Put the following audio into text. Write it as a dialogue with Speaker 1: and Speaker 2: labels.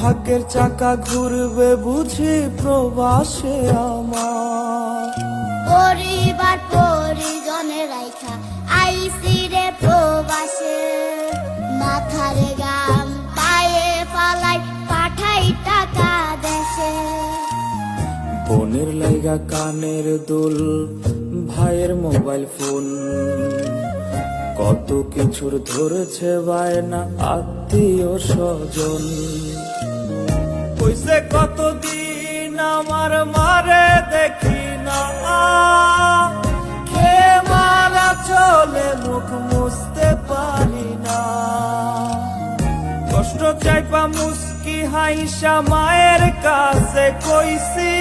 Speaker 1: ভাগ্যের চাকা ঘুরবে বুঝি প্রবাসে আমার।
Speaker 2: পরিবার পরিজনে রাইখা আইসি রে প্রবাসে। মাথারে গাম পায়ে পালাই পাঠাই টাকা দেশে।
Speaker 1: বোনের লাইগা কানের দুল ভাইয়ের মোবাইল ফোন। কত কিছুর ধরেছে বায়না আত্মীয় স্বজন। কইছে কতদিন আমার মারে দেখি না খে মারা চলে মুখ মুছতে পারি না কষ্ট চাইপা মুসকি হাইসা মায়ের কাছে কইছি।